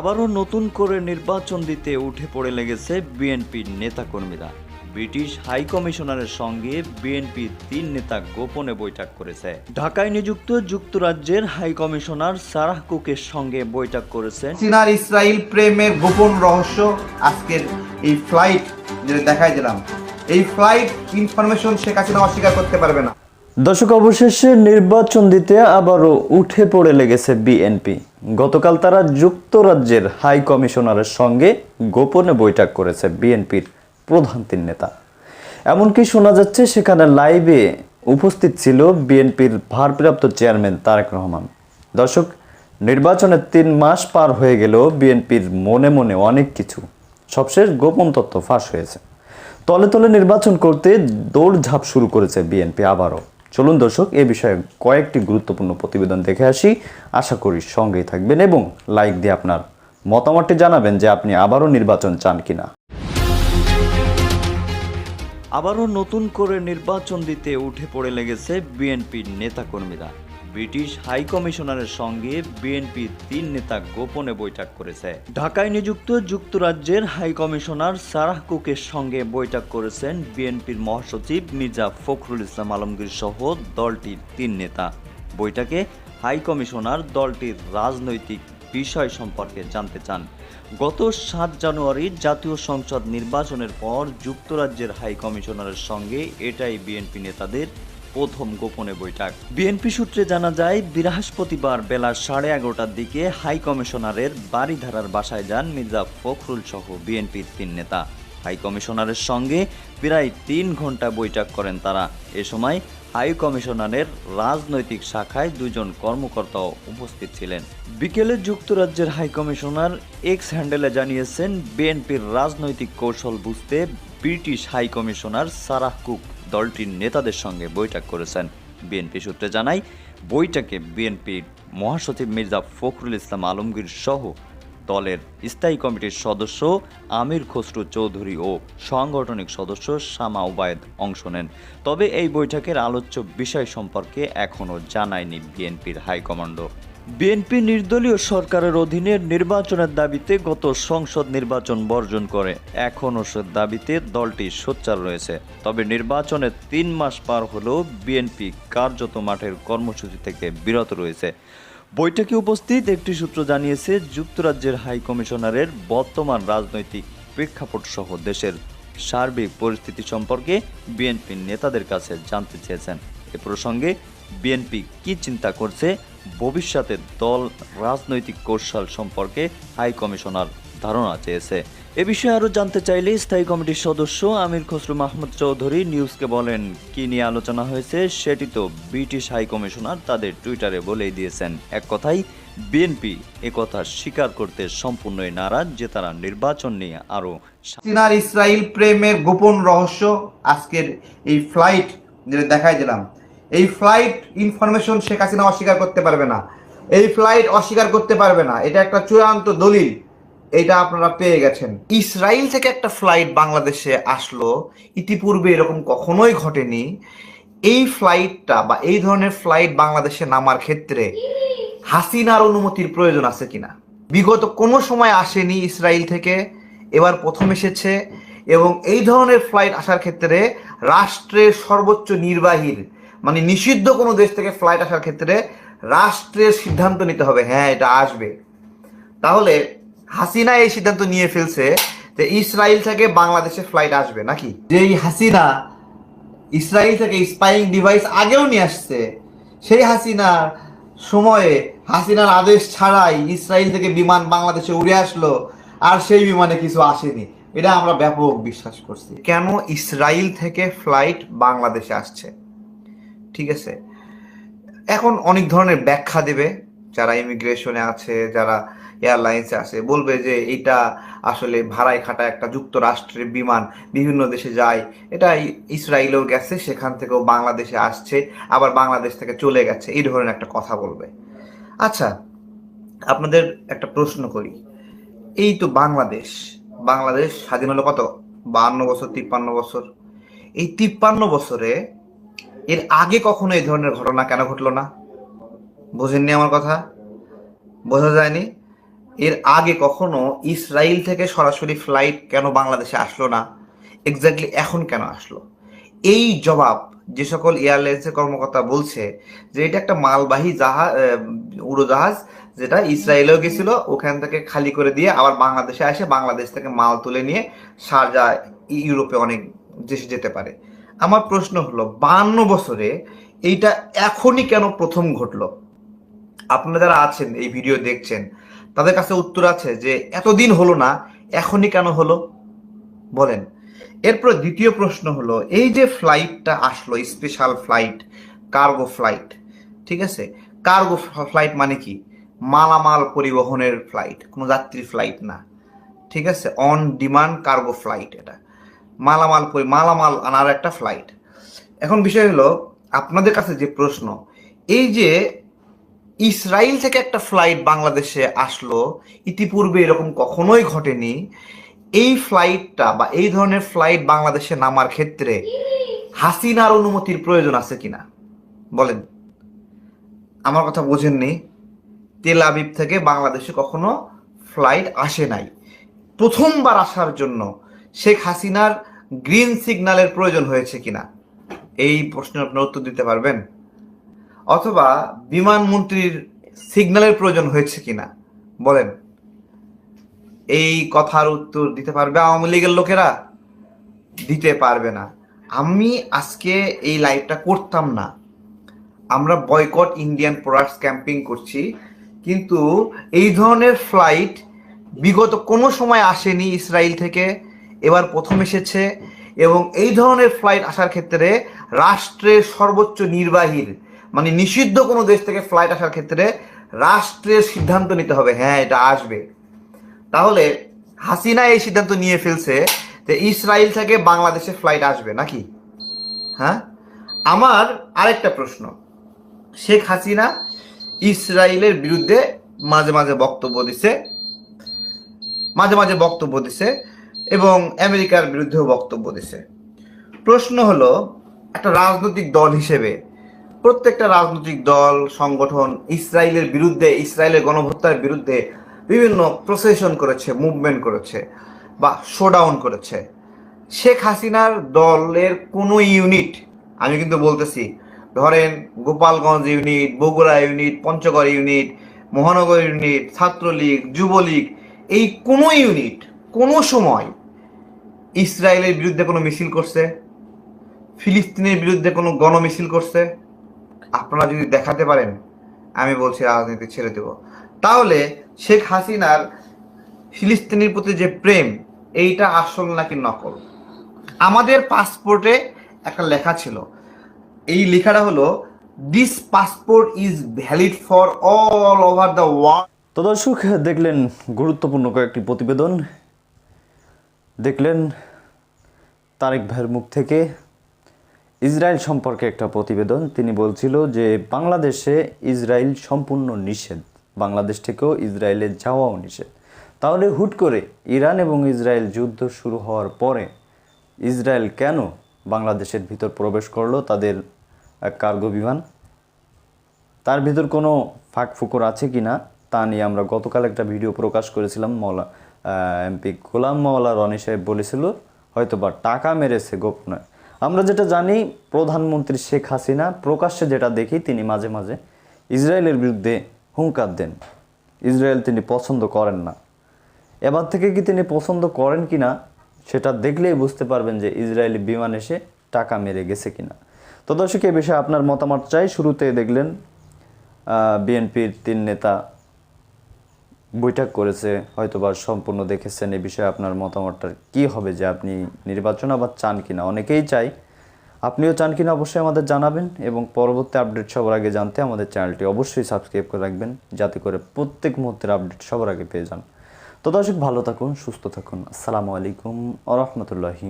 আবারও নতুন করে নির্বাচন দিতে উঠে পড়ে লেগেছে বিএনপির নেতাকর্মীরা। ব্রিটিশ হাই কমিশনারের সঙ্গে বিএনপির তিন নেতা গোপনে বৈঠক করেছে। ঢাকায় নিযুক্ত যুক্তরাজ্যের হাই কমিশনার সারাহ কুকের সঙ্গে বৈঠক করেছেন। চীনার ইসরায়েল প্রেমের গোপন রহস্য আজকের এই ফ্লাইট যেটা দেখাই দিলাম। এই ফ্লাইট ইনফরমেশন শেখ হাসিনা অস্বীকার করতে পারবে না। দর্শক অবশেষে নির্বাচন দিতে আবারও উঠে পড়ে লেগেছে বিএনপি। গতকাল তারা যুক্তরাজ্যের হাই কমিশনারের সঙ্গে গোপনে বৈঠক করেছে বিএনপির প্রধান তিন নেতা। এমনকি শোনা যাচ্ছে সেখানে লাইভে উপস্থিত ছিল বিএনপির ভারপ্রাপ্ত চেয়ারম্যান তারেক রহমান। দর্শক, নির্বাচনের তিন মাস পার হয়ে গেলেও বিএনপির মনে মনে অনেক কিছু, সবশেষ গোপন তথ্য ফাঁস হয়েছে। তলে তলে নির্বাচন করতে দৌড়ঝাঁপ শুরু করেছে বিএনপি আবারও। চলুন দর্শক, এ বিষয়ে কয়েকটি গুরুত্বপূর্ণ প্রতিবেদন দেখে আসি। আশা করি সঙ্গেই থাকবেন এবং লাইক দিয়ে আপনার মতামতটি জানাবেন যে আপনি আবারও নির্বাচন চান কিনা। আবারও নতুন করে নির্বাচন দিতে উঠে পড়ে লেগেছে বিএনপির নেতাকর্মীরা। ব্রিটিশ হাই কমিশনারের সঙ্গে বিএনপির তিন নেতা গোপনে বৈঠক করেছে। ঢাকায় নিযুক্ত যুক্তরাজ্যের হাই কমিশনার সারাহ কুকের সঙ্গে বৈঠক করেছেন বিএনপির মহাসচিব মির্জা ফখরুল ইসলাম আলমগীর সহ দলটির তিন নেতা। বৈঠকে হাই কমিশনার দলটির রাজনৈতিক বিষয় সম্পর্কে জানতে চান। গত সাত জানুয়ারি জাতীয় সংসদ নির্বাচনের পর যুক্তরাজ্যের হাই কমিশনারের সঙ্গে এটাই বিএনপি নেতাদের প্রথম গোপনে বৈঠক। বিএনপি সূত্রে জানা যায়, বৃহস্পতিবার বেলা সাড়ে এগারোটার দিকে হাই কমিশনারের বাড়িধারার বাসায় যান মির্জা ফখরুল সহ বিএনপির তিন নেতা। হাই কমিশনারের সঙ্গে প্রায় তিন ঘণ্টা বৈঠক করেন তারা। এ সময় হাই কমিশনারের রাজনৈতিক শাখায় দুজন কর্মকর্তাও উপস্থিত ছিলেন। বিকেলে যুক্তরাজ্যের হাই কমিশনার এক্স হ্যান্ডেলে জানিয়েছেন, বিএনপির রাজনৈতিক কৌশল বুঝতে British high commissioner Sarah Cook দলটির নেতাদের সঙ্গে বৈঠক করেছেন বিএনপি সূত্রে জানায়, বৈঠকে বিএনপির মহাসচিব মির্জা ফখরুল ইসলাম আলমগীর সহ দলের স্থায়ী কমিটির সদস্য আমির খসরু চৌধুরী ও সাংগঠনিক সদস্য শামা উবায়েদ অংশ নেন। তবে এই বৈঠকের আলোচ্য বিষয় সম্পর্কে এখনও জানায়নি বিএনপির হাইকমান্ড। বিএনপি নির্দলীয় সরকারের অধীনে নির্বাচনের দাবিতে গত সংসদ নির্বাচন বর্জন করে। এখনও সে দাবিতে দলটি সোচ্চার রয়েছে। তবে নির্বাচনের তিন মাস পার হলেও বিএনপি কার্যত মাঠের কর্মসূচি থেকে বিরত রয়েছে। বৈঠকে উপস্থিত একটি সূত্র জানিয়েছে, যুক্তরাজ্যের হাই কমিশনারের বর্তমান রাজনৈতিক প্রেক্ষাপট সহ দেশের সার্বিক পরিস্থিতি সম্পর্কে বিএনপির নেতাদের কাছে জানতে চেয়েছেন। এ প্রসঙ্গে বিএনপি কি চিন্তা করছে ভবিষ্যতে দল রাজনৈতিক কৌশল সম্পর্কে হাই কমিশনার ধারণা চেয়েছে। এ বিষয়ে আরও জানতে চাইলে স্থায়ী কমিটির সদস্য আমির খসরু মাহমুদ চৌধুরী নিউজকে বলেন, কি নিয়ে আলোচনা হয়েছে সেটি তো ব্রিটিশ হাই কমিশনার তাদের টুইটারে বলেই দিয়েছেন। এক কথাই বিএনপি কথা স্বীকার করতে সম্পূর্ণই নারাজ যে তারা নির্বাচন নিয়ে আরও চীনার ইসরায়েল প্রেমের গোপন রহস্য আজকের এই ফ্লাইট দেখাই দিলাম। এই ফ্লাইট ইনফরমেশন শেখ হাসিনা অস্বীকার করতে পারবে না। এই ফ্লাইট অস্বীকার করতে পারবে না। এটা একটা চূড়ান্ত দলিল। এটা আপনারা পেয়ে গেছেন। ইসরায়েল থেকে একটা ফ্লাইট বাংলাদেশে আসলো। ইতিপূর্বে এরকম কখনোই ঘটেনি। এই ফ্লাইটটা বা এই ধরনের ফ্লাইট বাংলাদেশে নামার ক্ষেত্রে হাসিনার অনুমতির প্রয়োজন আছে কিনা? বিগত কোনো সময় আসেনি ইসরায়েল থেকে। এবার প্রথম এসেছে এবং এই ধরনের ফ্লাইট আসার ক্ষেত্রে রাষ্ট্রের সর্বোচ্চ নির্বাহীর মানে নিষিদ্ধ কোনো দেশ থেকে ফ্লাইট আসার ক্ষেত্রে রাষ্ট্রের সিদ্ধান্ত নিতে হবে। হ্যাঁ এটা আসবে। তাহলে হাসিনা এই সিদ্ধান্ত নিয়ে ফেলছে যে ইসরায়েল থেকে বাংলাদেশে ফ্লাইট আসবে নাকি? যেই হাসিনা ইসরায়েল থেকে স্পাইং ডিভাইস আগেও নিয়ে আসছে সেই হাসিনার সময়ে হাসিনার আদেশ ছাড়াই ইসরায়েল থেকে বিমান বাংলাদেশে উড়ে আসলো আর সেই বিমানে কিছু আসেনি। এটা আমরা ব্যাপক বিশ্বাস করছি। কেন ইসরায়েল থেকে ফ্লাইট বাংলাদেশে আসছে? ঠিক আছে? এখন অনেক ধরনের ব্যাখ্যা দেবে যারা ইমিগ্রেশনে আছে, যারা এয়ারলাইন্সে আছে। বলবে যে এটা আসলে ভাড়ায় খাটা একটা যুক্তরাষ্ট্রের বিমান, বিভিন্ন দেশে যায়। এটা ইসরায়েলেও গেছে, সেখান থেকেও বাংলাদেশে আসছে, আবার বাংলাদেশ থেকে চলে গেছে। এই ধরনের একটা কথা বলবে। আচ্ছা আপনাদের একটা প্রশ্ন করি। এই তো বাংলাদেশ। বাংলাদেশ স্বাধীন হলো কত? বাহান্ন বছর, তিপ্পান্ন বছর। এই তিপ্পান্ন বছরে এর আগে কখনো এই ধরনের ঘটনা কেন ঘটলো না? বোঝেননি আমার কথা? বোঝা যায়নি? এর আগে কখনো ইসরায়েল থেকে সরাসরি ফ্লাইট কেন বাংলাদেশে আসলো না? এক্স্যাক্টলি এখন কেন আসলো? এই জবাব যে সকল এয়ারলাইন্সের কর্মকর্তা বলছে যে এটা একটা মালবাহী জাহাজ উড়োজাহাজ যেটা ইসরায়েলেও গেছিল, ওখান থেকে খালি করে দিয়ে আবার বাংলাদেশে আসে, বাংলাদেশ থেকে মাল তুলে নিয়ে শারজা ইউরোপে অনেক দেশে যেতে পারে। আমার প্রশ্ন হলো বান্ন বছরে এইটা এখনই কেন প্রথম ঘটলো? আপনারা যারা আছেন, এই ভিডিও দেখছেন, তাদের কাছে উত্তর আছে যে এতদিন হলো না, এখনই কেন হলো? বলেন। এরপর দ্বিতীয় প্রশ্ন হলো, এই যে ফ্লাইটটা আসলো স্পেশাল ফ্লাইট কার্গো ফ্লাইট ঠিক আছে? কার্গো ফ্লাইট মানে কি? মালামাল পরিবহনের ফ্লাইট কোনো যাত্রী ফ্লাইট না, ঠিক আছে? অন ডিমান্ড কার্গো ফ্লাইট এটা। মালামাল পরি, মালামাল আনার একটা ফ্লাইট এখন বিষয় হলো, আপনাদের কাছে যে প্রশ্ন, এই যে ইসরায়েল থেকে একটা ফ্লাইট বাংলাদেশে আসলো, ইতিপূর্বে এরকম কখনোই ঘটেনি, এই ফ্লাইটটা বা এই ধরনের ফ্লাইট বাংলাদেশে নামার ক্ষেত্রে হাসিনার অনুমতির প্রয়োজন আছে কিনা? বলেন। আমার কথা বোঝেননি। তেল আবিব থেকে বাংলাদেশে কখনো ফ্লাইট আসে নাই। প্রথমবার আসার জন্য শেখ হাসিনার গ্রিন সিগন্যালের প্রয়োজন হয়েছে কিনা? এই প্রশ্নের আপনার উত্তর দিতে পারবেন। অথবা বিমান মন্ত্রীর সিগন্যালের প্রয়োজন হয়েছে কিনা? বলেন। এই কথার উত্তর দিতে পারবে আওয়ামী লীগের লোকেরা? দিতে পারবে না। আমি আজকে এই লাইভটা করতাম না। আমরা বয়কট ইন্ডিয়ান প্রোডাক্টস ক্যাম্পিং করছি, কিন্তু এই ধরনের ফ্লাইট বিগত কোনো সময় আসেনি ইসরায়েল থেকে। এবার প্রথম এসেছে এবং এই ধরনের ফ্লাইট আসার ক্ষেত্রে রাষ্ট্রের সর্বোচ্চ নির্বাহীর মানে নিষিদ্ধ কোনো দেশ থেকে ফ্লাইট আসার ক্ষেত্রে রাষ্ট্রের সিদ্ধান্ত নিতে হবে। হ্যাঁ এটা আসবে। তাহলে হাসিনা এই সিদ্ধান্ত নিয়ে ফেলছে যে ইসরায়েল থেকে বাংলাদেশে ফ্লাইট আসবে নাকি? হ্যাঁ? আমার আরেকটা প্রশ্ন। শেখ হাসিনা ইসরায়েলের বিরুদ্ধে মাঝে মাঝে বক্তব্য দিছে, মাঝে মাঝে বক্তব্য দিছে এবং আমেরিকার বিরুদ্ধেও বক্তব্য দিছে। প্রশ্ন হলো, একটা রাজনৈতিক দল হিসেবে প্রত্যেকটা রাজনৈতিক দল, সংগঠন ইসরায়েলের বিরুদ্ধে, ইসরায়েলের গণহত্যার বিরুদ্ধে বিভিন্ন প্রসেশন করেছে মুভমেন্ট করেছে বা শোডাউন করেছে। শেখ হাসিনার দলের কোনো ইউনিট আমি কিন্তু বলতেছি, ধরেন Gopalganj unit Bogura unit Panchagarh unit মহানগর ইউনিট ছাত্রলীগ, যুবলীগ, এই কোনো ইউনিট কোনো সময় ইসরায়েলের বিরুদ্ধে কোনো মিছিল করছে, ফিলিস্তিনের বিরুদ্ধে কোনো গণমিছিল করছে? আপনারা যদি দেখাতে পারেন, আমি বলছি রাজনীতি ছেড়ে দেব। তাহলে শেখ হাসিনার ফিলিস্তিনের প্রতি যে প্রেম, এইটা আসল নাকি নকল? আমাদের পাসপোর্টে একটা লেখা ছিল। এই লেখাটা হলো this passport is valid for all over the world তো দর্শক, দেখলেন গুরুত্বপূর্ণ কয়েকটি প্রতিবেদন। দেখলেন তারেক ভাইয়ের মুখ থেকে ইসরায়েল সম্পর্কে একটা প্রতিবেদন। তিনি বলছিল যে, বাংলাদেশে ইসরায়েল সম্পূর্ণ নিষেধ। বাংলাদেশ থেকেও ইসরায়েলে যাওয়াও নিষেধ। তাহলে হুট করে ইরান এবং ইসরায়েল যুদ্ধ শুরু হওয়ার পরে ইসরায়েল কেন বাংলাদেশের ভিতর প্রবেশ করল তাদের কার্গো বিমান? তার ভিতর কোনো ফাঁক ফুকর আছে কি না তা নিয়ে আমরা গতকাল একটা ভিডিও প্রকাশ করেছিলাম মৌলা এমপি গোলাম মাওলা রনি সাহেব বলেছিল হয়তো বা টাকা মেরেছে গোপনে আমরা যেটা জানি, প্রধানমন্ত্রী শেখ হাসিনা প্রকাশ্যে যেটা দেখি, তিনি মাঝে মাঝে ইসরায়েলের বিরুদ্ধে হুঙ্কার দেন। ইসরায়েল তিনি পছন্দ করেন না। এবার থেকে কি তিনি পছন্দ করেন কি না সেটা দেখলেই বুঝতে পারবেন যে ইসরায়েলি বিমান এসে টাকা মেরে গেছে কিনা। তো দর্শক, এ বিষয়ে আপনার মতামত চাই। শুরুতে দেখলেন বিএনপির তিন নেতা বৈঠক করেছে, হয়তোবা সম্পূর্ণ দেখেছেন এ বিষয়ে আপনার মতামতটা কি হবে যে আপনি নির্বাচন আবার চান কিনা? অনেকেই চাই আপনিও চান কিনা অবশ্যই আমাদের জানাবেন এবং পরবর্তী আপডেট সবার আগে জানতে আমাদের চ্যানেলটি অবশ্যই সাবস্ক্রাইব করে রাখবেন, যাতে করে প্রত্যেক মুহূর্তের আপডেট সবার আগে পেয়ে যান। তো দর্শক, ভালো থাকুন, সুস্থ থাকুন। আসসালামু আলাইকুম আ রহমতুল্লাহি